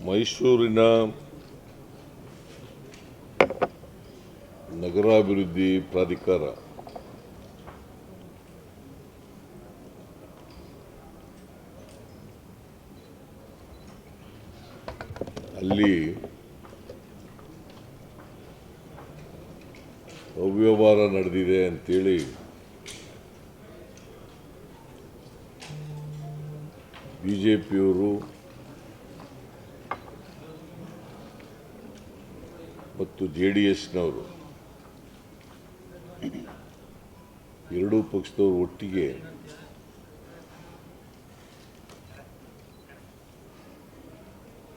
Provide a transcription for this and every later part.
ಮೈಸೂರಿನ ನಗರಾಭಿವೃದ್ಧಿ ಪ್ರಾಧಿಕಾರ ಎರಡೂ ಪಕ್ಷದವರು ಒಟ್ಟಿಗೆ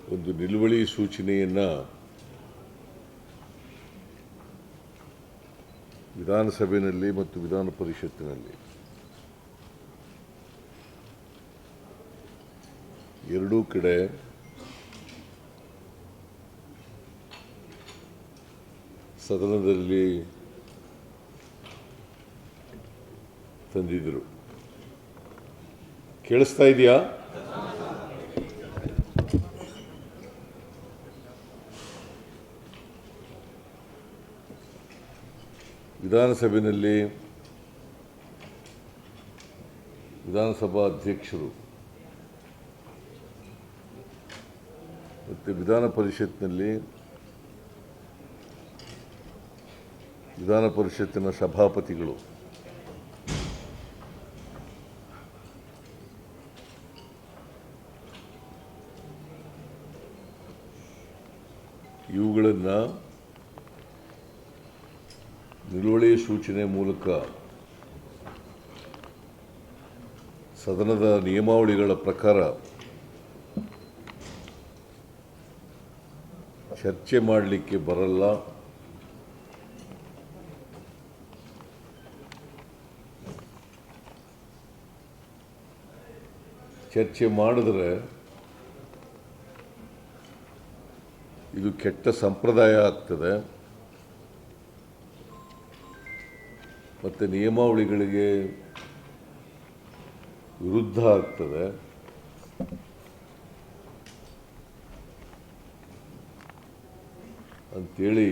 ಒಂದು ನಿಲುವಳಿ ಸೂಚನೆಯನ್ನ ವಿಧಾನಸಭೆಯಲ್ಲಿ ಮತ್ತು ವಿಧಾನ ಪರಿಷತ್ತಿನಲ್ಲಿ ಎರಡೂ ಕಡೆ ಸದನದಲ್ಲಿ ತಂದಿದ್ರು. ಕೇಳಿಸ್ತಾ ಇದೆಯಾ? ವಿಧಾನಸಭೆಯಲ್ಲಿ ವಿಧಾನಸಭಾ ಅಧ್ಯಕ್ಷರು ಮತ್ತು ವಿಧಾನ ಪರಿಷತ್ನಲ್ಲಿ ವಿಧಾನ ಪರಿಷತ್ತಿನ ಸಭಾಪತಿಗಳು ಸೂಚನೆ ಮೂಲಕ ಸದನದ ನಿಯಮಾವಳಿಗಳ ಪ್ರಕಾರ ಚರ್ಚೆ ಮಾಡಲಿಕ್ಕೆ ಬರಲ್ಲ. ಚರ್ಚೆ ಮಾಡಿದ್ರೆ ಇದು ಕೆಟ್ಟ ಸಂಪ್ರದಾಯ ಆಗ್ತದೆ. ಮತ್ತು ನಿಯಮಾವಳಿಗಳಿಗೆ ವಿರುದ್ಧ ಆಗ್ತದೆ. ಅಂಥೇಳಿ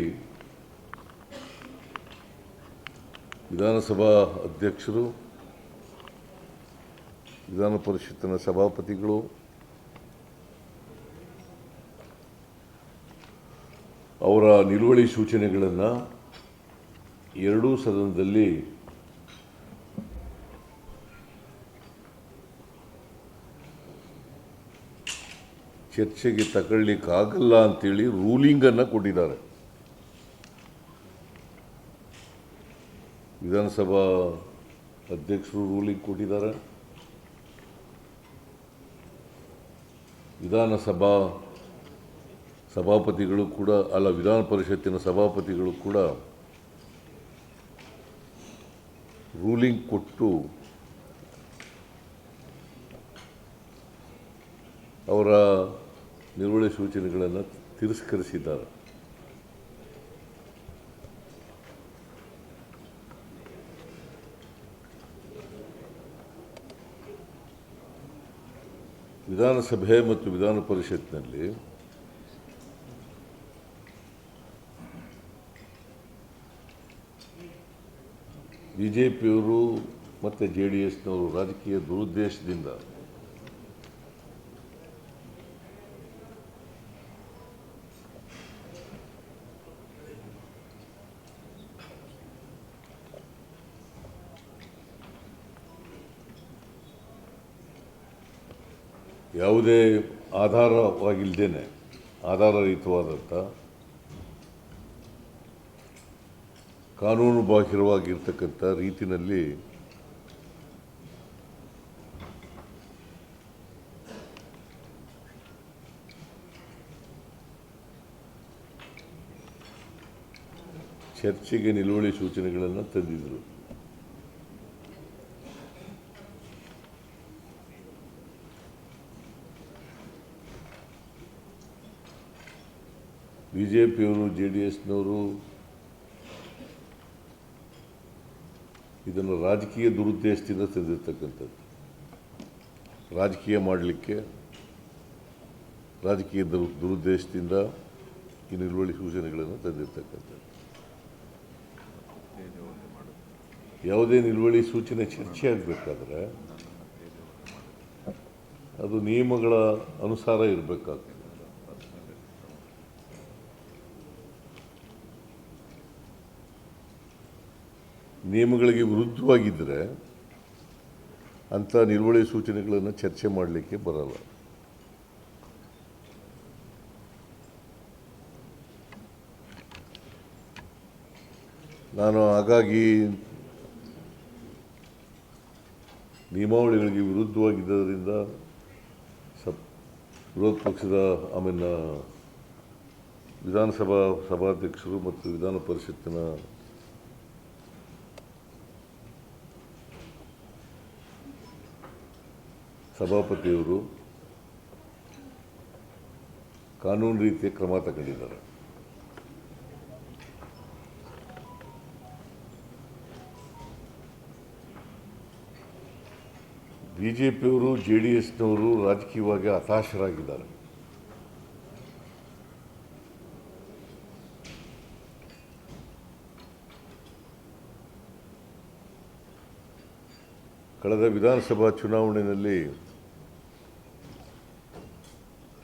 ವಿಧಾನಸಭಾ ಅಧ್ಯಕ್ಷರು ವಿಧಾನ ಪರಿಷತ್ತಿನ ಸಭಾಪತಿಗಳು ಅವರ ನಿಲುವಳಿ ಸೂಚನೆಗಳನ್ನು ಎರಡೂ ಸದನದಲ್ಲಿ ಚರ್ಚೆಗೆ ತಗೊಳ್ಳಿಕ್ಕಾಗಲ್ಲ ಅಂತೇಳಿ ರೂಲಿಂಗನ್ನು ಕೊಟ್ಟಿದ್ದಾರೆ. ವಿಧಾನಸಭಾ ಅಧ್ಯಕ್ಷರು ರೂಲಿಂಗ್ ಕೊಟ್ಟಿದ್ದಾರೆ. ವಿಧಾನಸಭಾ ಸಭಾಪತಿಗಳು ಕೂಡ, ಅಲ್ಲ ವಿಧಾನ ಪರಿಷತ್ತಿನ ಸಭಾಪತಿಗಳು ಕೂಡ ರೂಲಿಂಗ್ ಕೊಟ್ಟು ಅವರ ನಿರ್ವಹಣೆ ಸೂಚನೆಗಳನ್ನು ತಿರಸ್ಕರಿಸಿದ್ದಾರೆ. ವಿಧಾನಸಭೆ ಮತ್ತು ವಿಧಾನ ಪರಿಷತ್ನಲ್ಲಿ ಬಿ ಜೆ ಪಿಯವರು ಮತ್ತು ಜೆ ಡಿ ಎಸ್ನವರು ರಾಜಕೀಯ ದುರುದ್ದೇಶದಿಂದ ಯಾವುದೇ ಆಧಾರವಾಗಿಲ್ಲದೇನೆ ಆಧಾರರಹಿತವಾದಂಥ ಕಾನೂನು ಬಾಹಿರವಾಗಿರ್ತಕ್ಕಂಥ ರೀತಿಯಲ್ಲಿ ಚರ್ಚೆಗೆ ನಿಲುವಳಿ ಸೂಚನೆಗಳನ್ನು ತಂದಿದ್ದರು ಬಿ ಜೆ ಪಿಯವರು ಜೆ ಡಿ ಎಸ್ನವರು ಇದನ್ನು ರಾಜಕೀಯ ದುರುದ್ದೇಶದಿಂದ ತಂದಿರ್ತಕ್ಕಂಥದ್ದು ರಾಜಕೀಯ ಮಾಡಲಿಕ್ಕೆ, ರಾಜಕೀಯ ದುರು, ದುರುದ್ದೇಶದಿಂದ ಈ ನಿಲುವಳಿ ಸೂಚನೆಗಳನ್ನು ತಂದಿರ್ತಕ್ಕಂಥದ್ದು. ಯಾವುದೇ ನಿಲುವಳಿ ಸೂಚನೆ ಚರ್ಚೆ ಆಗಬೇಕಾದ್ರೆ ಅದು ನಿಯಮಗಳ ಅನುಸಾರ ಇರಬೇಕಾಗ್ತದೆ. ನಿಯಮಗಳಿಗೆ ವಿರುದ್ಧವಾಗಿದ್ದರೆ ಅಂಥ ನಿರ್ವಹಣೆ ಸೂಚನೆಗಳನ್ನು ಚರ್ಚೆ ಮಾಡಲಿಕ್ಕೆ ಬರಲ್ಲ. ನಾನು ಹಾಗಾಗಿ ನಿಯಮಾವಳಿಗಳಿಗೆ ವಿರುದ್ಧವಾಗಿದ್ದರಿಂದ ಸಪ್, ವಿರೋಧ ಪಕ್ಷದ ಆಮೇಲೆ ವಿಧಾನಸಭಾ ಸಭಾಧ್ಯಕ್ಷರು ಮತ್ತು ವಿಧಾನ ಪರಿಷತ್ತಿನ ಸಭಾಪತಿಯವರು ಕಾನೂನು ರೀತಿಯ ಕ್ರಮ ತಗೊಂಡಿದ್ದಾರೆ. ಬಿ ಜೆ ಪಿಯವರು ಜೆ ಡಿ ಎಸ್ನವರು ರಾಜಕೀಯವಾಗಿ ಹತಾಶರಾಗಿದ್ದಾರೆ. ಕಳೆದ ವಿಧಾನಸಭಾ ಚುನಾವಣೆಯಲ್ಲಿ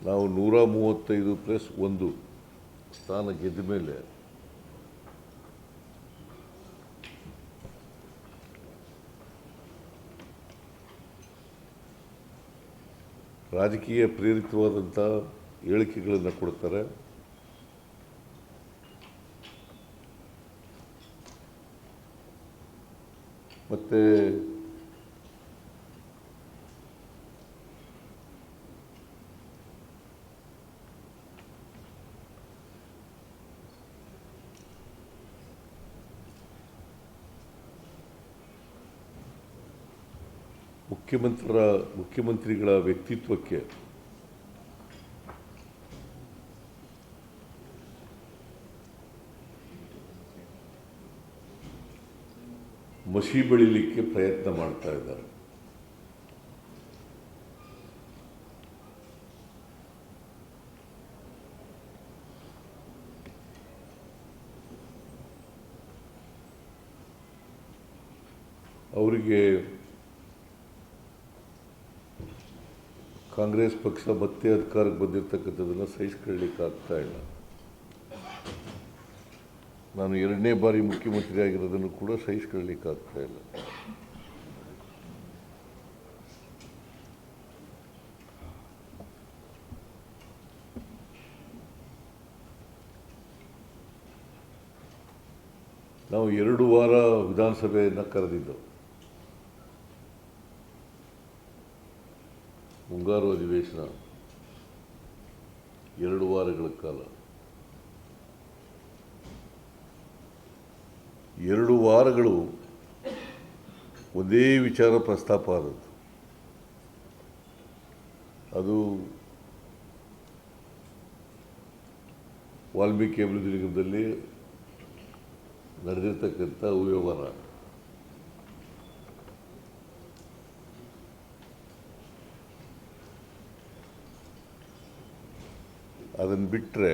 ನಾವು ನೂರ ಮೂವತ್ತೈದು ಪ್ಲಸ್ ಒಂದು ಸ್ಥಾನ ಗೆದ್ದ ಮೇಲೆ ರಾಜಕೀಯ ಪ್ರೇರಿತವಾದಂಥ ಹೇಳಿಕೆಗಳನ್ನು ಕೊಡ್ತಾರೆ. ಮತ್ತು ಮುಖ್ಯಮಂತ್ರಿರ ಮುಖ್ಯಮಂತ್ರಿಗಳ ವ್ಯಕ್ತಿತ್ವಕ್ಕೆ ಮಸಿ ಬೆಳಿಲಿಕ್ಕೆ ಪ್ರಯತ್ನ ಮಾಡ್ತಾ ಇದ್ದಾರೆ. ಅವರಿಗೆ ಕಾಂಗ್ರೆಸ್ ಪಕ್ಷ ಮತ್ತೆ ಅಧಿಕಾರಕ್ಕೆ ಬಂದಿರತಕ್ಕಂಥದ್ದನ್ನು ಸಹಿಸ್ಕೊಳ್ಳಿಕ್ಕೆ ಆಗ್ತಾ ಇಲ್ಲ. ನಾನು ಎರಡನೇ ಬಾರಿ ಮುಖ್ಯಮಂತ್ರಿ ಆಗಿರೋದನ್ನು ಕೂಡ ಸಹಿಸ್ಕೊಳ್ಳಿಕ್ಕೆ ಆಗ್ತಾ ಇಲ್ಲ. ನಾವು ಎರಡು ವಾರ ವಿಧಾನಸಭೆಯನ್ನು ಕರೆದಿದ್ದು ಮುಂಗಾರು ಅಧಿವೇಶನ ಎರಡು ವಾರಗಳ ಕಾಲ. ಎರಡು ವಾರಗಳು ಒಂದೇ ವಿಚಾರ ಪ್ರಸ್ತಾಪ ಆದದ್ದು. ಅದು ವಾಲ್ಮೀಕಿ ಅಭಿವೃದ್ಧಿ ನಿಗಮದಲ್ಲಿ ನಡೆದಿರ್ತಕ್ಕಂಥ ಅವ್ಯವಹಾರ. ಅದನ್ನು ಬಿಟ್ಟರೆ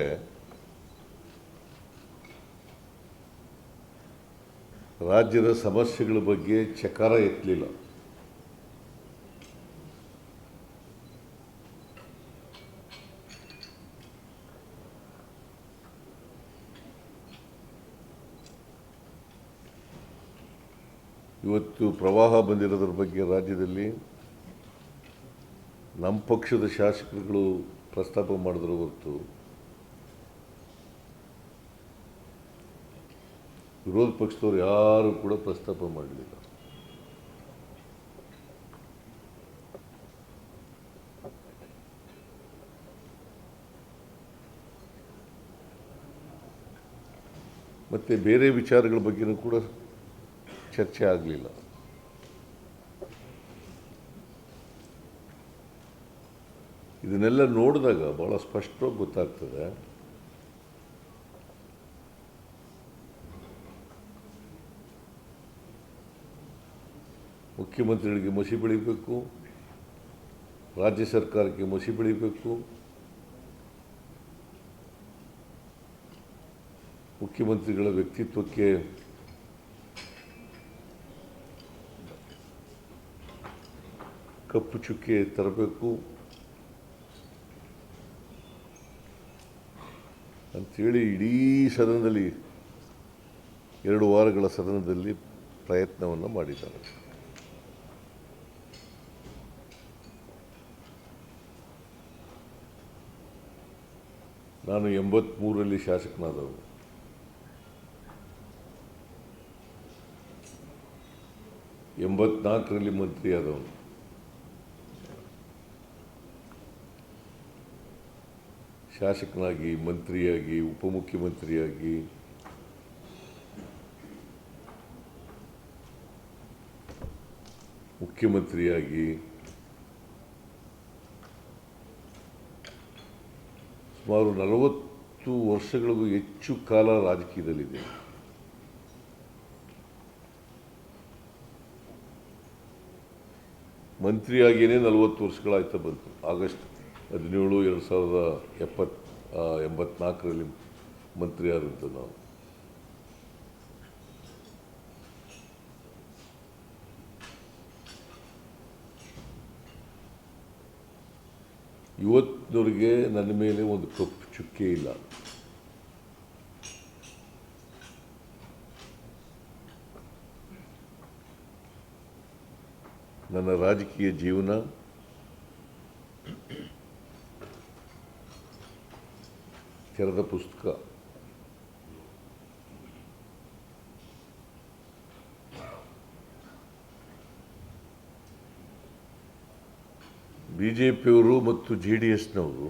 ರಾಜ್ಯದ ಸಮಸ್ಯೆಗಳ ಬಗ್ಗೆ ಚಕಾರ ಎತ್ತಲಿಲ್ಲ. ಇವತ್ತು ಪ್ರವಾಹ ಬಂದಿರೋದ್ರ ಬಗ್ಗೆ ರಾಜ್ಯದಲ್ಲಿ ನಮ್ಮ ಪಕ್ಷದ ಶಾಸಕರುಗಳು ಪ್ರಸ್ತಾಪ ಮಾಡಿದ್ರು ಹೊರತು ವಿರೋಧ ಪಕ್ಷದವ್ರು ಯಾರು ಕೂಡ ಪ್ರಸ್ತಾಪ ಮಾಡಲಿಲ್ಲ. ಮತ್ತು ಬೇರೆ ವಿಚಾರಗಳ ಬಗ್ಗೆನೂ ಕೂಡ ಚರ್ಚೆ ಆಗಲಿಲ್ಲ. ಇದನ್ನೆಲ್ಲ ನೋಡಿದಾಗ ಬಹಳ ಸ್ಪಷ್ಟವಾಗಿ ಗೊತ್ತಾಗ್ತದೆ. ಮುಖ್ಯಮಂತ್ರಿಗಳಿಗೆ ಮಸಿ ಬೆಳಿಬೇಕು, ರಾಜ್ಯ ಸರ್ಕಾರಕ್ಕೆ ಮಸಿ ಬೆಳಿಬೇಕು, ಮುಖ್ಯಮಂತ್ರಿಗಳ ವ್ಯಕ್ತಿತ್ವಕ್ಕೆ ಕಪ್ಪು ಚುಕ್ಕೆ ತರಬೇಕು. ಅಂಥೇಳಿ ಇಡೀ ಸದನದಲ್ಲಿ ಎರಡು ವಾರಗಳ ಸದನದಲ್ಲಿ ಪ್ರಯತ್ನವನ್ನು ಮಾಡಿದ್ದಾರೆ. ನಾನು ಎಂಬತ್ತ್ಮೂರರಲ್ಲಿ ಶಾಸಕನಾದವು ಎಂಬತ್ನಾಲ್ಕರಲ್ಲಿ ಮಂತ್ರಿಯಾದವನು. ಶಾಸಕನಾಗಿ, ಮಂತ್ರಿಯಾಗಿ, ಉಪಮುಖ್ಯಮಂತ್ರಿಯಾಗಿ. ಮುಖ್ಯಮಂತ್ರಿಯಾಗಿ. ಸುಮಾರು ನಲವತ್ತು ವರ್ಷಗಳಿಗೂ ಹೆಚ್ಚು ಕಾಲ ರಾಜಕೀಯದಲ್ಲಿದೆ. ಮಂತ್ರಿಯಾಗಿಯೇ ನಲವತ್ತು ವರ್ಷಗಳಾಯ್ತಾ ಬಂತು. ಆಗಸ್ಟ್ ಹದಿನೇಳು, ಎರಡು ಸಾವಿರದ ಎಪ್ಪತ್ ಎಂಬತ್ನಾಲ್ಕರಲ್ಲಿ ಮಂತ್ರಿಯಾದಂಥ ನಾವು. ಇವತ್ತಿನವರೆಗೆ ನನ್ನ ಮೇಲೆ ಒಂದು ಕಪ್ಪು ಚುಕ್ಕೆ ಇಲ್ಲ. ನನ್ನ ರಾಜಕೀಯ ಜೀವನ ತೆರೆದ ಪುಸ್ತಕ ಬಿ ಜೆ ಪಿಯವರು ಮತ್ತು ಜೆ ಡಿ ಎಸ್ನವರು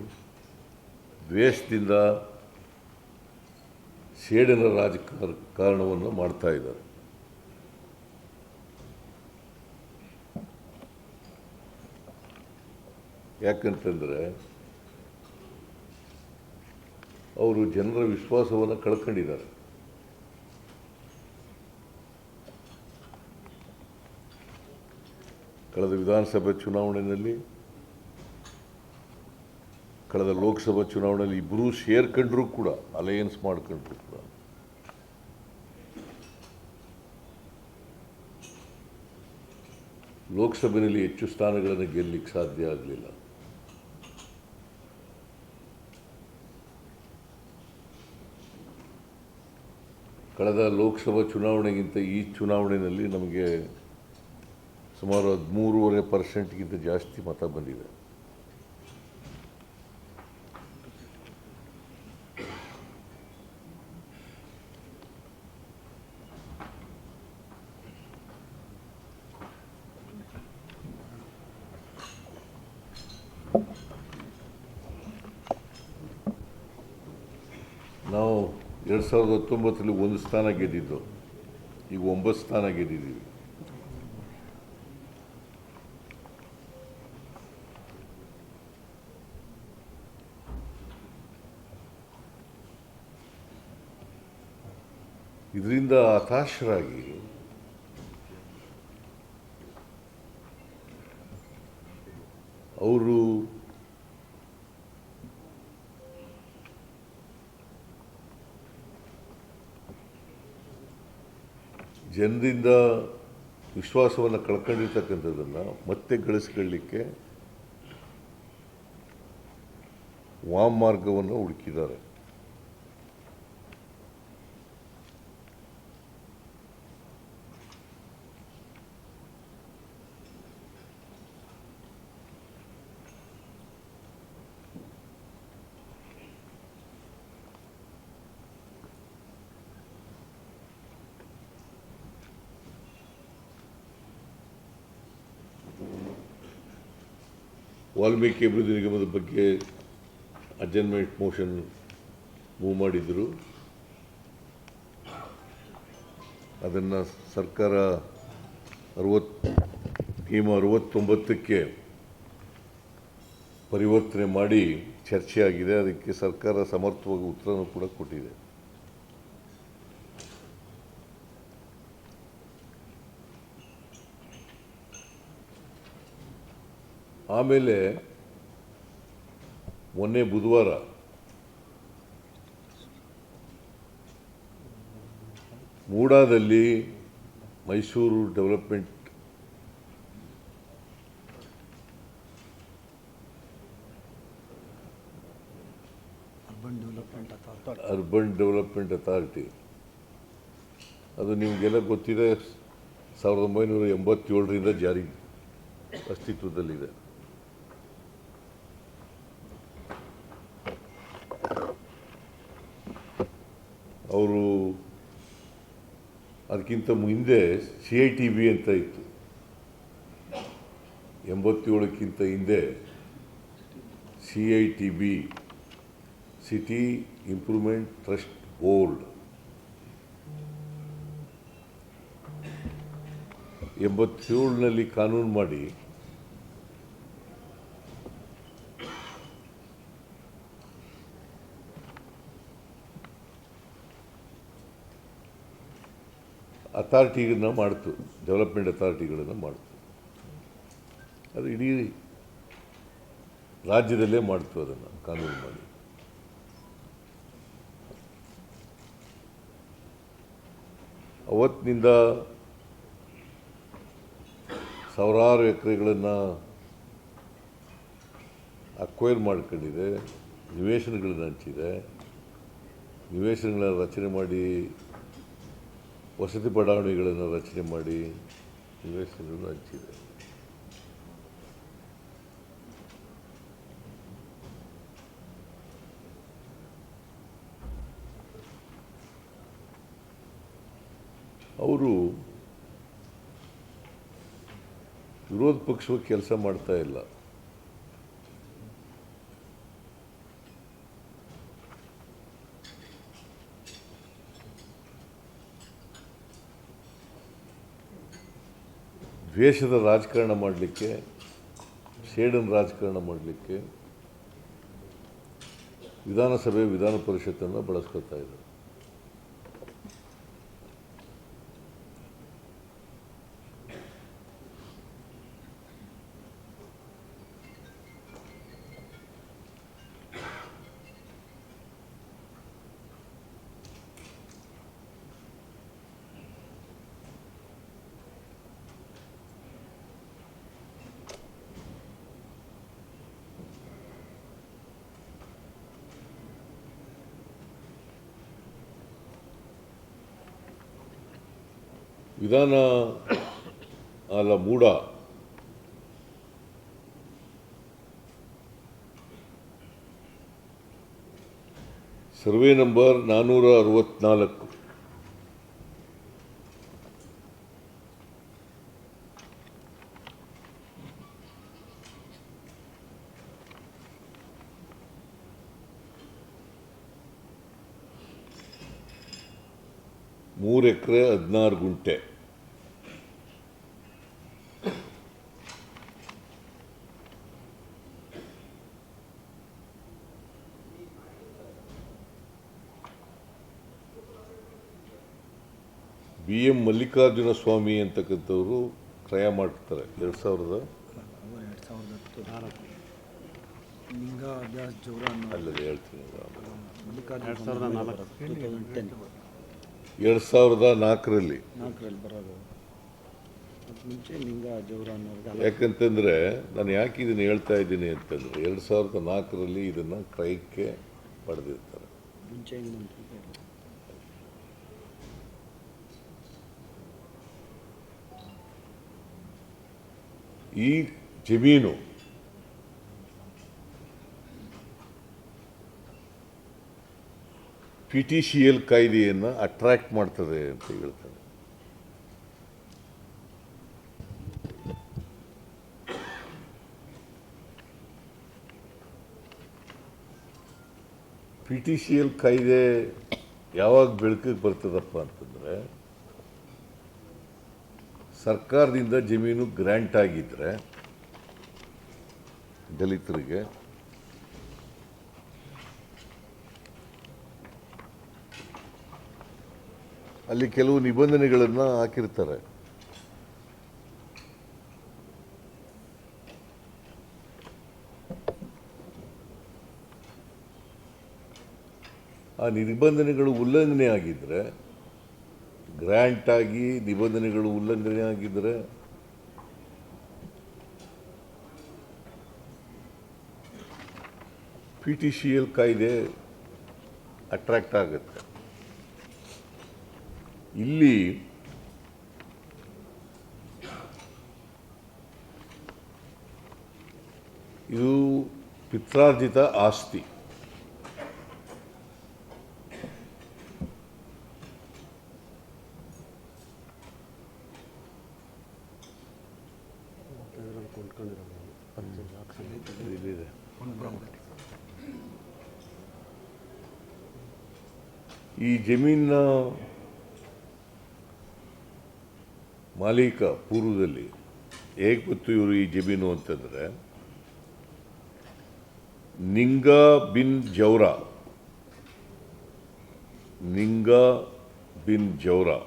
ದ್ವೇಷದಿಂದ ಸೇಡಿನ ರಾಜಕಾರಣವನ್ನು ಮಾಡ್ತಾ ಇದ್ದಾರೆ. ಯಾಕಂತಂದರೆ ಅವರು ಜನರ ವಿಶ್ವಾಸವನ್ನು ಕಳ್ಕೊಂಡಿದ್ದಾರೆ. ಕಳೆದ ವಿಧಾನಸಭೆ ಚುನಾವಣೆಯಲ್ಲಿ, ಕಳೆದ ಲೋಕಸಭಾ ಚುನಾವಣೆಯಲ್ಲಿ ಇಬ್ಬರೂ ಸೇರ್ಕೊಂಡ್ರೂ ಕೂಡ ಅಲಯನ್ಸ್ ಮಾಡ್ಕೊಂಡ್ರು ಕೂಡ. ಲೋಕಸಭೆಯಲ್ಲಿ ಹೆಚ್ಚು ಸ್ಥಾನಗಳನ್ನು ಗೆಲ್ಲಲಿಕ್ಕೆ ಸಾಧ್ಯ ಆಗಲಿಲ್ಲ. ಕಳೆದ ಲೋಕಸಭಾ ಚುನಾವಣೆಗಿಂತ ಈ ಚುನಾವಣೆಯಲ್ಲಿ ನಮಗೆ ಸುಮಾರು ಹದಿಮೂರುವರೆ ಪರ್ಸೆಂಟ್ಗಿಂತ ಜಾಸ್ತಿ ಮತ ಬಂದಿದೆ ನಾವು ಎರಡು ಸಾವಿರದ ಹತ್ತೊಂಬತ್ತರಲ್ಲಿ ಒಂದು ಸ್ಥಾನ ಗೆದ್ದಿದ್ದು. ಈಗ ಒಂಬತ್ತು ಸ್ಥಾನ ಗೆದ್ದಿದ್ದೀವಿ. ಇದರಿಂದ ಹತಾಶರಾಗಿ ಅವರು ಜನರಿಂದ ವಿಶ್ವಾಸವನ್ನು ಕಳ್ಕೊಂಡಿರ್ತಕ್ಕಂಥದ್ದನ್ನು ಮತ್ತೆ ಗಳಿಸ್ಕೊಳ್ಳಿಕ್ಕೆ ವಾಮ್ ಮಾರ್ಗವನ್ನು ಹುಡುಕಿದ್ದಾರೆ. ವಾಲ್ಮೀಕಿ ಅಭಿವೃದ್ಧಿ ನಿಗಮದ ಬಗ್ಗೆ ಅಜೆನ್ಮೆಂಟ್ ಮೋಷನ್ ಮೂವ್ ಮಾಡಿದರು. ಅದನ್ನು ಸರ್ಕಾರ ಅರವತ್ತು ಟೀಮ್ ಅರವತ್ತೊಂಬತ್ತಕ್ಕೆ ಪರಿವರ್ತನೆ ಮಾಡಿ ಚರ್ಚೆಯಾಗಿದೆ. ಅದಕ್ಕೆ ಸರ್ಕಾರ ಸಮರ್ಥವಾಗಿ ಉತ್ತರನೂ ಕೂಡ ಕೊಟ್ಟಿದೆ. ಆಮೇಲೆ ಮೊನ್ನೆ ಬುಧವಾರ ಮೂಡಾದಲ್ಲಿ Mysore development urban development authority urban development authority ಅದು ನಿಮಗೆಲ್ಲ ಗೊತ್ತಿದೆ ಸಾವಿರದ ಒಂಬೈನೂರ ಎಂಬತ್ತೇಳರಿಂದ ಜಾರಿ ಅಸ್ತಿತ್ವದಲ್ಲಿದೆ. ಅವರು ಅದಕ್ಕಿಂತ ಮುಂದೆ ಸಿ ಐ ಟಿ ಬಿ ಅಂತ ಇತ್ತು. ಎಂಬತ್ತೇಳಕ್ಕಿಂತ ಹಿಂದೆ C I T B city improvement trust board ಎಂಬತ್ತೇಳನಲ್ಲಿ ಕಾನೂನು ಮಾಡಿ ಅಥಾರಿಟಿಗಳನ್ನ ಮಾಡ್ತು, ಡೆವಲಪ್ಮೆಂಟ್ ಅಥಾರಿಟಿಗಳನ್ನು ಮಾಡ್ತು. ಅದು ಇಡೀ ರಾಜ್ಯದಲ್ಲೇ ಮಾಡ್ತು ಅದನ್ನು, ಕಾನೂನು ಮಾಡಿ. ಅವತ್ತಿನಿಂದ ಸಾವಿರಾರು ಎಕರೆಗಳನ್ನು ಅಕ್ವೈರ್ ಮಾಡ್ಕೊಂಡಿದೆ, ನಿವೇಶನಗಳನ್ನು ಹಂಚಿದೆ. ನಿವೇಶನಗಳನ್ನು ರಚನೆ ಮಾಡಿ ವಸತಿ ಬಡಾವಣೆಗಳನ್ನು ರಚನೆ ಮಾಡಿ ನಿವೇಶನಗಳನ್ನು ಹಂಚಿದೆ. ಅವರು ವಿರೋಧ ಪಕ್ಷವಾಗಿ ಕೆಲಸ ಮಾಡ್ತಾ ಇಲ್ಲ. ದ್ವೇಷದ ರಾಜಕಾರಣ ಮಾಡಲಿಕ್ಕೆ ಸೇಡನ್ ರಾಜಕಾರಣ ಮಾಡಲಿಕ್ಕೆ ವಿಧಾನಸಭೆ ವಿಧಾನ ಪರಿಷತ್ತನ್ನು ಬಳಸ್ಕೊತಾ ಇದ್ದಾರೆ. ವಿಧಾನ ಅಲ್ಲ ಮೂಡ. ಸರ್ವೆ ನಂಬರ್ ನಾನ್ನೂರ ಅರವತ್ನಾಲ್ಕು. ಮೂರು ಎಕರೆ ಹದಿನಾರು ಗುಂಟೆ ಬಿ ಎಂ ಮಲ್ಲಿಕಾರ್ಜುನ ಸ್ವಾಮಿ ಅಂತಕ್ಕಂಥವ್ರು ಕ್ರಯ ಮಾಡ್ತಾರೆ. ಎರಡು ಸಾವಿರದ ಎರಡು ಸಾವಿರದ ನಾಲ್ಕರಲ್ಲಿ. ಯಾಕಂತಂದರೆ ನಾನು ಯಾಕೆ ಇದನ್ನು ಹೇಳ್ತಾ ಇದ್ದೀನಿ ಅಂತಂದರೆ ಎರಡು ಸಾವಿರದ ನಾಲ್ಕರಲ್ಲಿ ಇದನ್ನು ಕ್ರಯಕ್ಕೆ ಪಡೆದಿರ್ತಾರೆ ಮುಂಚೆ ಹಿಂಗೆ ಅಂತ ಹೇಳಿ. ಈ ಜಮೀನು ಪಿ ಟಿ ಸಿ ಎಲ್ ಕಾಯ್ದೆಯನ್ನು ಅಟ್ರಾಕ್ಟ್ ಮಾಡ್ತದೆ ಅಂತ ಹೇಳ್ತಾರೆ. ಪಿ ಟಿ ಸಿ ಎಲ್ ಕಾಯ್ದೆ ಯಾವಾಗ ಬೆಳಕಿಗೆ ಬರ್ತದಪ್ಪ ಅಂತಂದರೆ ಸರ್ಕಾರದಿಂದ ಜಮೀನು ಗ್ರ್ಯಾಂಟ್ ಆಗಿದ್ದರೆ ದಲಿತರಿಗೆ ಅಲ್ಲಿ ಕೆಲವು ನಿಬಂಧನೆಗಳನ್ನು ಹಾಕಿರ್ತಾರೆ. ಆ ನಿರ್ಬಂಧನೆಗಳು ಉಲ್ಲಂಘನೆ ಆಗಿದ್ದರೆ ಗ್ರ್ಯಾಂಟ್ ಆಗಿ ನಿಬಂಧನೆಗಳು ಉಲ್ಲಂಘನೆ ಆಗಿದ್ದರೆ ಪಿ ಟಿ ಸಿ ಎಲ್ ಕಾಯ್ದೆ ಅಟ್ರಾಕ್ಟ್ ಆಗುತ್ತೆ. ಇಲ್ಲಿ ಇದು ಪಿತ್ರಾರ್ಜಿತ ಆಸ್ತಿ ಇಲ್ಲಿದೆ. ಈ ಜಮೀನಿನ ಮಾಲೀಕ ಪೂರ್ವದಲ್ಲಿ ಹೇಗೆ ಗೊತ್ತು ಇವರು ಈ ಜಮೀನು ಅಂತಂದರೆ, ನಿಂಗಾ ಬಿನ್ ಜೌರಾ, ನಿಂಗಾ ಬಿನ್ ಜೌರಾ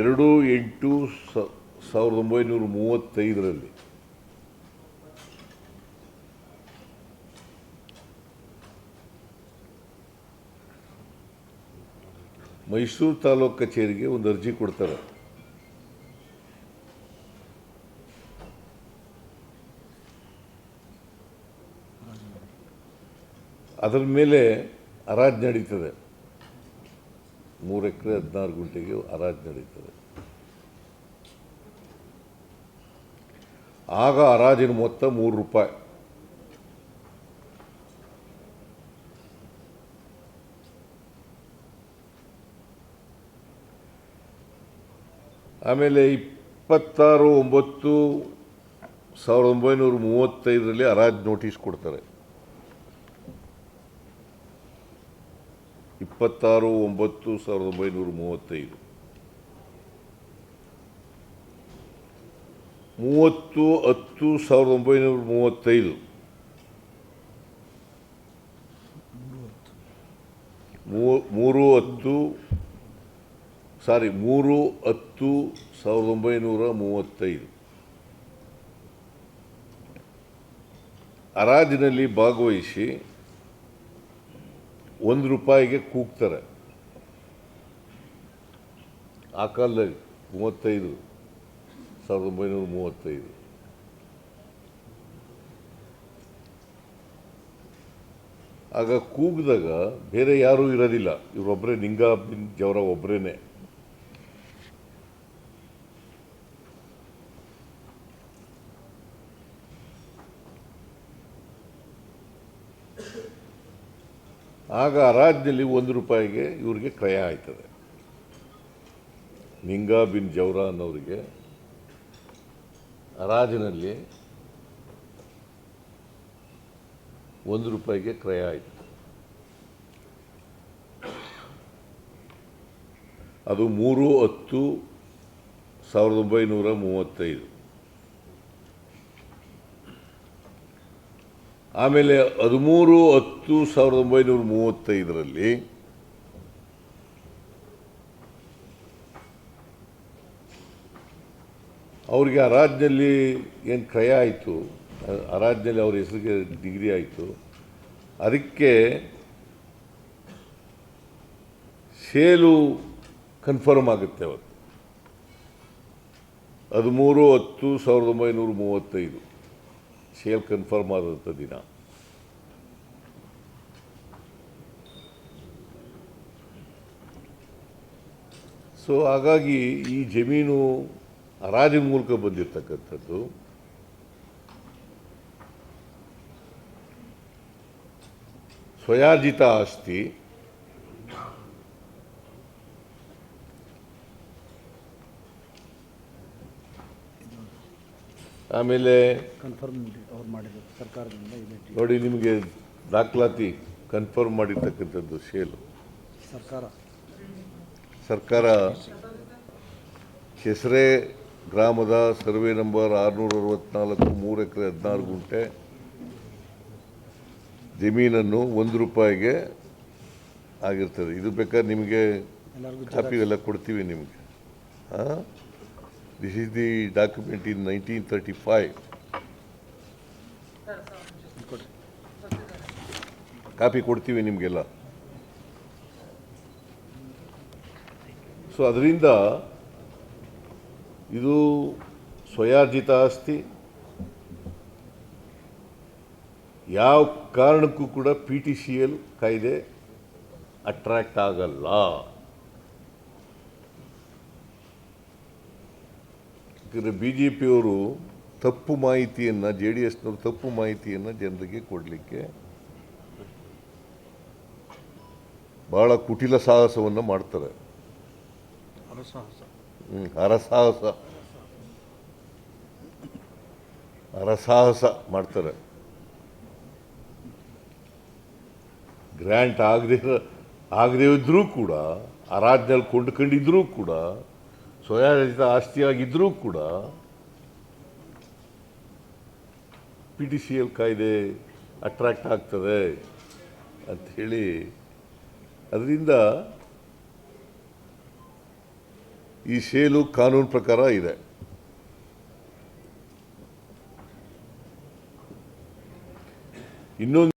ಎರಡು ಎಂಟು ಸಾವಿರದ ಒಂಬೈನೂರ ಮೂವತ್ತೈದರಲ್ಲಿ ಮೈಸೂರು ತಾಲೂಕು ಕಚೇರಿಗೆ ಒಂದು ಅರ್ಜಿ ಕೊಡ್ತಾರೆ. ಅದರ ಮೇಲೆ ಹರಾಜು ನಡೀತದೆ. ಮೂರು ಎಕರೆ ಹದಿನಾರು ಗುಂಟೆಗೆ ಹರಾಜು ನಡೀತದೆ. ಆಗ ಹರಾಜಿನ ಮೊತ್ತ ಮೂರು ರೂಪಾಯಿ. ಆಮೇಲೆ ಇಪ್ಪತ್ತಾರು, ಒಂಬತ್ತು, ಸಾವಿರದ ಒಂಬೈನೂರ ಮೂವತ್ತೈದರಲ್ಲಿ ಹರಾಜ್ ನೋಟಿಸ್ ಕೊಡ್ತಾರೆ. ಇಪ್ಪತ್ತಾರು, ಒಂಬತ್ತು, ಸಾವಿರದ ಒಂಬೈನೂರ ಮೂವತ್ತೈದು. ಮೂವತ್ತು, ಹತ್ತು, ಸಾವಿರದ ಒಂಬೈನೂರ ಮೂವತ್ತೈದು ಮೂ- ಮೂರು ಹತ್ತು ಸಾರಿ, ಮೂರು ಹತ್ತು ಸಾವಿರದ ಒಂಬೈನೂರ ಮೂವತ್ತೈದು. ಹರಾಜಿನಲ್ಲಿ ಭಾಗವಹಿಸಿ ಒಂದು ರೂಪಾಯಿಗೆ ಕೂಗ್ತಾರೆ. ಆ ಕಾಲದಲ್ಲಿ ಮೂವತ್ತೈದು ಸಾವಿರದ ಒಂಬೈನೂರ ಮೂವತ್ತೈದು. ಆಗ ಕೂಗಿದಾಗ ಬೇರೆ ಯಾರೂ ಇರೋದಿಲ್ಲ. ಇವರೊಬ್ಬರೇ ಬಿನ್ ಜವರ ಒಬ್ಬರೇನೆ ಆಗ ರಾಜ್ಯದಲ್ಲಿ ಒಂದು ರೂಪಾಯಿಗೆ ಇವ್ರಿಗೆ ಕ್ರಯ ಆಯ್ತದೆ. ನಿಂಗಾ ಬಿನ್ ಜೌರಾ ಅನ್ನೋರಿಗೆ ರಾಜನಲ್ಲಿ ಒಂದು ರೂಪಾಯಿಗೆ ಕ್ರಯ ಆಯಿತು. ಅದು ಮೂರು ಹತ್ತು ಸಾವಿರದ ಒಂಬೈನೂರ ಮೂವತ್ತೈದು. ಆಮೇಲೆ ಹದಿಮೂರು ಹತ್ತು ಸಾವಿರದ ಒಂಬೈನೂರ ಮೂವತ್ತೈದರಲ್ಲಿ ಅವ್ರಿಗೆ ರಾಜ್ಯದಲ್ಲಿ ಏನು ಕ್ರಯ ಆಯಿತು? ರಾಜ್ಯದಲ್ಲಿ ಅವ್ರ ಹೆಸರಿಗೆ ಡಿಗ್ರಿ ಆಯಿತು. ಅದಕ್ಕೆ ಸೇಲು ಕನ್ಫರ್ಮ್ ಆಗುತ್ತೆ ಅವತ್ತು. ಹದಿಮೂರು ಹತ್ತು ಸಾವಿರದ ಒಂಬೈನೂರ ಮೂವತ್ತೈದು. ಸೇಲ್ ಕನ್ಫರ್ಮ್ ಆದಂಥ ದಿನ ಸೊ ಹಾಗಾಗಿ ಈ ಜಮೀನು ಹರಾಜಿನ ಮೂಲಕ ಬಂದಿರತಕ್ಕಂಥದ್ದು. ಸ್ವಯಾರ್ಜಿತ ಆಸ್ತಿ. ಆಮೇಲೆ ಕನ್ಫರ್ಮ್ ಅವ್ರು ಮಾಡಿದ್ರು ಸರ್ಕಾರದಿಂದ ಇದೆ ನೋಡಿ ನಿಮಗೆ ದಾಖಲಾತಿ ಕನ್ಫರ್ಮ್ ಮಾಡಿರ್ತಕ್ಕಂಥದ್ದು ಶೇಲು. ಸರ್ಕಾರ. ಸರ್ಕಾರ ಕೆಸರೆ ಗ್ರಾಮದ ಸರ್ವೆ ನಂಬರ್ ಆರುನೂರ ಅರವತ್ನಾಲ್ಕು ಮೂರು ಎಕರೆ ಹದಿನಾರು ಗುಂಟೆ. ಜಮೀನನ್ನು ಒಂದು ರೂಪಾಯಿಗೆ ಆಗಿರ್ತದೆ. ಇದು ಬೇಕಾದ್ರೆ ನಿಮಗೆ ಕಾಪಿ ಎಲ್ಲ ಕೊಡ್ತೀವಿ ನಿಮಗೆ. This is the document in nineteen thirty five copy ಕೊಡ್ತೀವಿ ನಿಮಗೆಲ್ಲ. ಸೊ ಅದರಿಂದ ಇದು ಸ್ವಯಾರ್ಜಿತ ಆಸ್ತಿ. ಯಾವ ಕಾರಣಕ್ಕೂ ಕೂಡ ಪಿ ಟಿ ಸಿ ಎಲ್ ಕಾಯ್ದೆ ಅಟ್ರಾಕ್ಟ್ ಆಗಲ್ಲ. ಯಾಕಂದರೆ ಬಿ ಜೆ ಪಿಯವರು ತಪ್ಪು ಮಾಹಿತಿಯನ್ನು ಜೆ ಡಿ ಎಸ್ನವರು ತಪ್ಪು ಮಾಹಿತಿಯನ್ನು ಜನರಿಗೆ ಕೊಡಲಿಕ್ಕೆ ಭಾಳ ಕುಟಿಲ ಸಾಹಸವನ್ನು ಮಾಡ್ತಾರೆ. ಹರಸಾಹಸ. ಹರಸಾಹಸ. ಮಾಡ್ತಾರೆ. ಗ್ರ್ಯಾಂಟ್ ಆಗದೆ ಆಗದೇ ಇದ್ರೂ ಕೂಡ ಆ ರಾಜ್ಯದಲ್ಲಿ ಕೊಂಡ್ಕೊಂಡಿದ್ರೂ ಕೂಡ ಸ್ವಯಾಜಿತ ಆಸ್ತಿಯಾಗಿದ್ರೂ ಕೂಡ ಪಿ ಟಿ ಸಿ ಎಲ್ ಕಾಯ್ದೆ ಅಟ್ರಾಕ್ಟ್ ಆಗ್ತದೆ ಅಂಥೇಳಿ ಅದರಿಂದ ಈ ಶೇಲು ಕಾನೂನು ಪ್ರಕಾರ ಇದೆ. ಇನ್ನೊಂದು